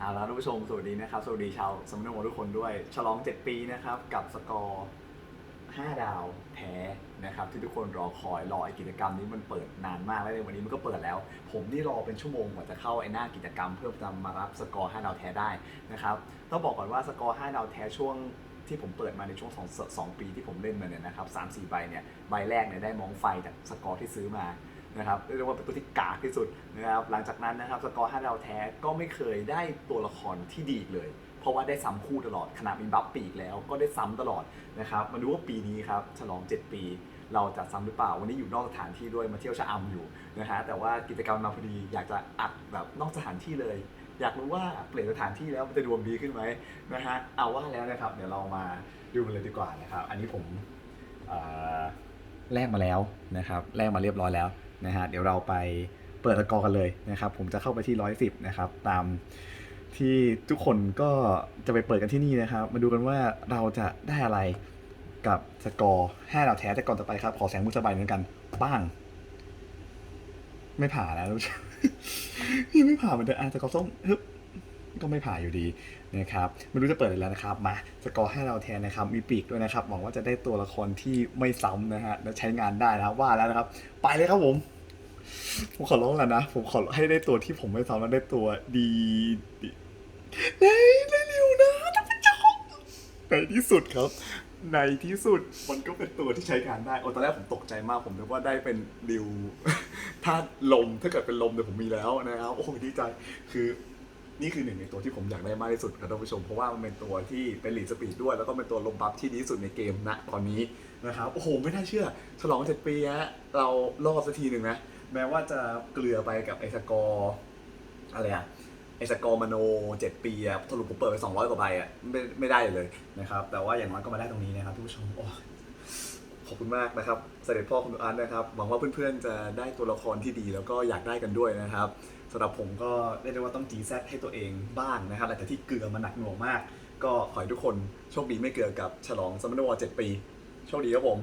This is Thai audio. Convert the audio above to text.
เอาละท่านผู้ชมสวัสดีนะครับสวัสดีชาวสมนโมทุกคนด้วย ฉลอง 7 ปีนะครับกับสกอร์ 5 ดาวแท้นะครับที่ทุกคนรอคอยรอไอกิจกรรมนี้มันเปิดนานมากแล้วในวันนี้มันก็เปิดแล้ว ผมนี่รอเป็นชั่วโมงกว่าจะเข้าไอ้หน้ากิจกรรม เพื่อจะมารับสกอร์5ดาวแท้ได้นะครับต้องบอกก่อนว่าสกอร์5ดาวแท้ช่วงที่ผมเปิดมาในช่วงสองสองปีที่ผมเล่นมาเนี่ยนะครับสามสี่ใบเนี่ยใบแรกเนี่ยได้มองไฟจากสกอร์ที่ซื้อมา นะครับเรียกว่าเป็นตัวที่กากที่สุดนะครับหลังจากนั้นนะครับสกอร์5ดาวแท้ก็ไม่เคยได้ตัวละครที่ดีเลย เพราะว่าได้ซ้ำคู่ตลอดขณะมีบัฟปีกแล้วก็ได้ซ้ำตลอดนะครับมาดูว่าปีนี้ครับฉลอง 7 ปี เราจะซ้ำหรือเปล่า วันนี้อยู่นอกสถานที่ด้วยมาเที่ยวชะอำอยู่นะฮะแต่ว่ากิจกรรมมาพอดีอยากจะอัดแบบนอกสถานที่เลยอยากรู้ว่าเปลี่ยนสถานที่แล้วมันจะดวงดีขึ้นไหมนะฮะเอาว่าแล้วนะครับ เดี๋ยวเรามาดูกันเลยดีกว่านะครับ อันนี้ผมอ แลกมาแล้วนะครับแลกมาเรียบร้อยแล้วนะฮะเดี๋ยวเราไปเปิดตะกอกันเลยนะครับ ผมจะเข้าไปที่ 110 นะครับ ตามที่ทุกคนก็จะไปเปิดกันที่นี่นะครับ มาดูกันว่าเราจะได้อะไรกับสกอร์5ดาวแท้แต่ก่อนต่อไปครับ ขอแสงมุสบายเหมือนกันป้าง ไม่ผ่าแล้วยังไม่ผ่าเหมือนเดิมอะสกอร์ส้มฮึบ ก็ไม่ผ่าอยู่ดีนะครับไม่รู้จะเปิดอะไรแล้วนะครับ มาสกอร์ให้เราแทนนะครับมีปีกด้วยนะครับหวังว่าจะได้ตัวละครที่ไม่ซ้ำนะฮะและใช้งานได้นะครับว่าแล้วนะครับ ไปเลยครับผม ผมขอร้องแล้วนะ ผมขอให้ได้ตัวที่ผมไม่ซ้ำแล้วได้ตัวดีดีได้ได้เร็วนะท่านผู้ชมในที่สุดครับในที่สุดมันก็เป็นตัวที่ใช้งานได้ โอ้ตอนแรกผมตกใจมาก ผมนึกว่าได้เป็นริวถ้าลม ถ้าเกิดเป็นลมเดี๋ยวผมมีแล้วนะครับ โอ้ดีใจ คือ นี่คือหนึ่งในตัวที่ผมอยากได้มากที่สุดครับท่านผู้ชม เพราะว่ามันเป็นตัวที่เป็นลีดสปีดด้วย แล้วก็เป็นตัวลมบัฟที่ดีที่สุดในเกมณตอนนี้นะครับโอ้โห ไม่น่าเชื่อ ฉลองเจ็ดปีฮะเรารอดสักทีหนึ่งนะ แม้ว่าจะเกลือไปกับไอสกอร์อะไรอะไอสกอร์มโนเจ็ดปีอะสรุปผมเปิดไปสองร้อยกว่าใบอะไม่ไม่ได้เลยนะครับแต่ว่าอย่างน้อยก็มาได้ตรงนี้นะครับท่านผู้ชมโอ้ ขอบคุณมากนะครับเสด็จพ่อคุณอันนะครับ หวังว่าเพื่อนๆจะได้ตัวละครที่ดีแล้วก็อยากได้กันด้วยนะครับสำหรับผมก็เรียกได้ว่าต้องจีแซให้ตัวเองบ้างนะครับหลังจากที่เกลือมาหนักหน่วงมาก ก็ขอให้ทุกคนโชคดีไม่เกลือกับฉลองสมนวเจ็ดปี โชคดีครับผม